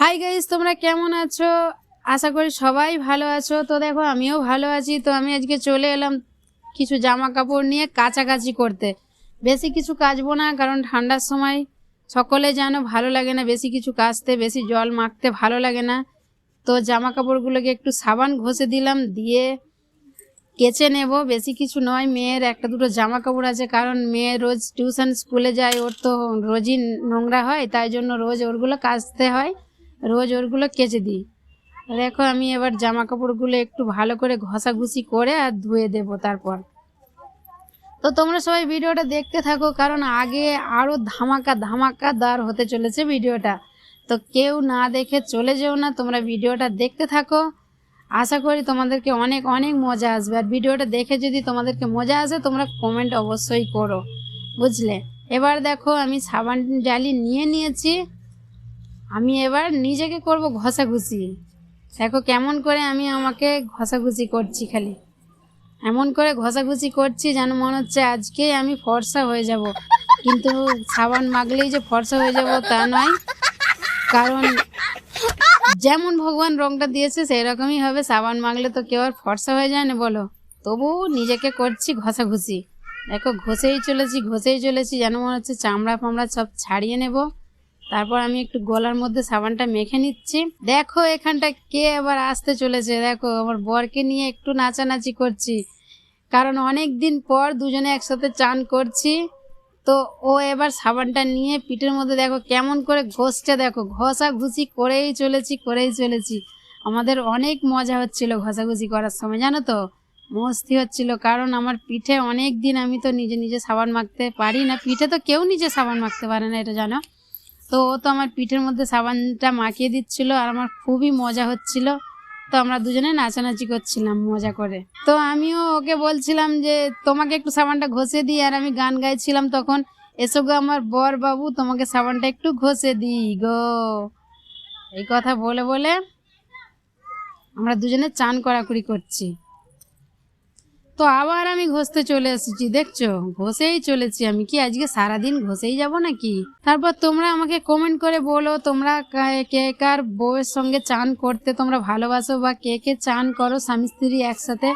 Hi guys তোমরা কেমন আছো? আশা করি সবাই ভালো আছো। তো দেখো, আমিও ভালো আছি। তো আমি আজকে চলে এলাম কিছু জামা কাপড় নিয়ে কাছাকাছি করতে। বেশি কিছু কাচবো না, কারণ ঠান্ডার সময় সকলে যেন ভালো লাগে না বেশি কিছু কাচতে, বেশি জল মাখতে ভালো লাগে না। তো জামা কাপড়গুলোকে একটু সাবান ঘষে দিলাম, দিয়ে কেচে নেব। বেশি কিছু নয়, মেয়ের একটা দুটো জামা কাপড় আছে, কারণ মেয়ে রোজ টিউশন স্কুলে যায়, ওর তো রোজই নোংরা হয়, তাই জন্য রোজ ওরগুলো কাচতে হয়। রোজ ওরগুলো কেচে দিই। দেখো আমি এবার জামা কাপড়গুলো একটু ভালো করে ঘষাঘুষি করে আর ধুয়ে দেব তারপর। তো তোমরা সবাই ভিডিওটা দেখতে থাকো, কারণ আগে আরও ধামাকা ধামাকা ধামাকাদার হতে চলেছে ভিডিওটা। তো কেউ না দেখে চলে যেও না, তোমরা ভিডিওটা দেখতে থাকো। আশা করি তোমাদেরকে অনেক অনেক মজা আসবে। আর ভিডিওটা দেখে যদি তোমাদেরকে মজা আসে, তোমরা কমেন্ট অবশ্যই করো। বুঝলে? এবার দেখো আমি সাবান জালি নিয়ে নিয়েছি। আমি এবার নিজেকে করব ঘষাঘুষি। দেখো কেমন করে আমি আমাকে ঘষাঘুষি করছি খালি। এমন করে ঘষাঘুষি করছি যেন মনে হচ্ছে আজকেই আমি ফর্সা হয়ে যাব। কিন্তু সাবান মাখলেই যে ফর্সা হয়ে যাব তা নয়। কারণ যেমন ভগবান রংটা দিয়েছে সেই রকমই হবে। সাবান মাখলে তো কেউ আর ফর্সা হয়ে যায় না, বলো। তবু নিজেকে করছি ঘষাঘুষি। দেখো, ঘষেই চলেছি ঘষেই চলেছি। যেন মনে হচ্ছে চামড়া ফামড়া সব ছাড়িয়ে নেব। তারপর আমি একটু গলার মধ্যে সাবানটা মেখে নিচ্ছি। দেখো এখানটা কে আবার আসতে চলেছে। দেখো, আমার বরকে নিয়ে একটু নাচানাচি করছি। কারণ অনেক দিন পর দুজনে একসাথে চান করছি। তো ও এবার সাবানটা নিয়ে পিঠের মধ্যে দেখো কেমন করে ঘষছে। দেখো ঘষা ঘুষি করেই চলেছি করেই চলেছি। আমাদের অনেক মজা হচ্ছিল ঘষাঘুষি করার সময়, জানো তো? মস্তি হচ্ছিল, কারণ আমার পিঠে অনেক দিন আমি তো নিজে নিজে সাবান মাখতে পারি না। পিঠে তো কেউ নিজে সাবান মাখতে পারে না, এটা জানো? তো ও তো আমার পিঠের মধ্যে সাবানটা মাখিয়ে দিচ্ছিল আর আমার খুবই মজা হচ্ছিল। তো আমরা দুজনে নাচানাচি করছিলাম মজা করে। তো আমিও ওকে বলছিলাম যে, তোমাকে একটু সাবানটা ঘষে দিই। আর আমি গান গাইছিলাম তখন, এসো গো আমার বর বাবু তোমাকে সাবানটা একটু ঘষে দিই গো। এই কথা বলে বলে আমরা দুজনে চান কড়াকড়ি করছি। তো আবার আমি ঘষতে চলে এসেছি, দেখছ? ঘষেই চলেছি আমি। কি, আজকে সারাদিন ঘষেই যাব নাকি? তারপর তোমরা আমাকে কমেন্ট করে বলো, তোমরা কে কার বউয়ের সঙ্গে চান করতে তোমরা ভালোবাসো বা কে কে চান করো, স্বামী স্ত্রী একসাথে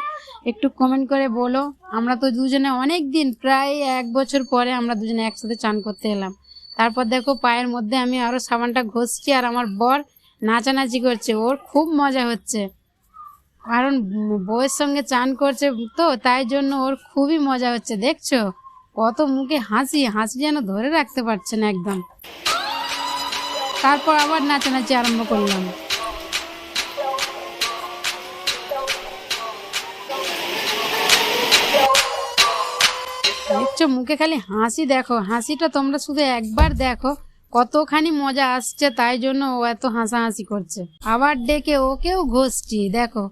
একটু কমেন্ট করে বলো। আমরা তো দুজনে অনেক দিন প্রায় এক বছর পরে আমরা দুজনে একসাথে চান করতে এলাম। তারপর দেখো পায়ের মধ্যে আমি আরও সাবানটা ঘষছি আর আমার বর নাচানাচি করছে, ওর খুব মজা হচ্ছে। কারণ বউয়ের সঙ্গে চান করছে তো, তাই জন্য ওর খুবই মজা হচ্ছে, দেখছ? কত মুখে হাসি হাসি যেন ধরে রাখতে পারছে না একদম। তারপর আবার নাচানাচি আরম্ভ করলাম। দেখছ, মুখে খালি হাসি দেখো, হাসিটা তোমরা শুধু একবার দেখো, কতখানি মজা আসছে, তাই জন্য ও এত হাসাহাসি করছে। আবার ডেকে ওকেও ঘষছি, দেখো।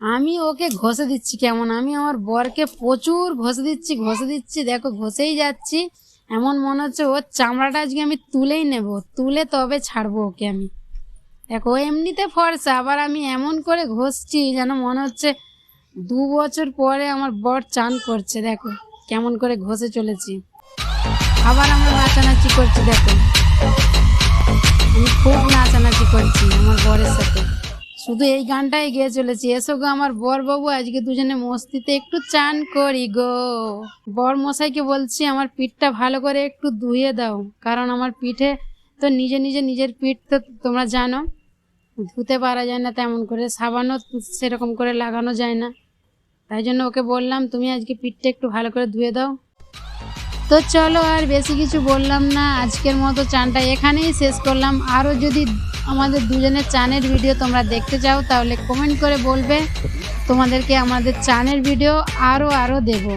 আমি ওকে ঘষে দিচ্ছি কেমন? আমি আমার বরকে প্রচুর ঘষে দিচ্ছি ঘষে দিচ্ছি। দেখো, ঘষেই যাচ্ছি। এমন মনে হচ্ছে ওর চামড়াটা আজকে আমি তুলেই নেব। তুলে তবে ছাড়বো ওকে আমি। দেখো এমনিতে ফর্সা, আবার আমি এমন করে ঘষছি যেন মনে হচ্ছে দু বছর পরে আমার বর চান করছে। দেখো, কেমন করে ঘষে চলেছি। আবার আমরা নাচানাচি করছি, দেখো। আমি খুব নাচানাচি করছি আমার বরের সাথে। শুধু এই গানটাই গেয়ে চলেছি। এসো গো আমার বর বাবু আজকে দুজনে মস্তিতে একটু চান করি গো। বর মশাইকে বলছি, আমার পিঠটা ভালো করে একটু ধুয়ে দাও, কারণ আমার পিঠে তো নিজে নিজে নিজের পিঠ তো তোমরা জানো, ধুতে পারা যায় না তেমন করে, সাবানও সেরকম করে লাগানো যায় না। তাই জন্য ওকে বললাম, তুমি আজকে পিঠটা একটু ভালো করে ধুয়ে দাও। তো চলো আর বেশি কিছু বললাম না। আজকের মতো চানটা এখানেই শেষ করলাম। আরও যদি আমাদের দুজনের চানের ভিডিও তোমরা দেখতে চাও, তাহলে কমেন্ট করে বলবে। তোমাদেরকে আমাদের চানের ভিডিও আরও আরও দেবো।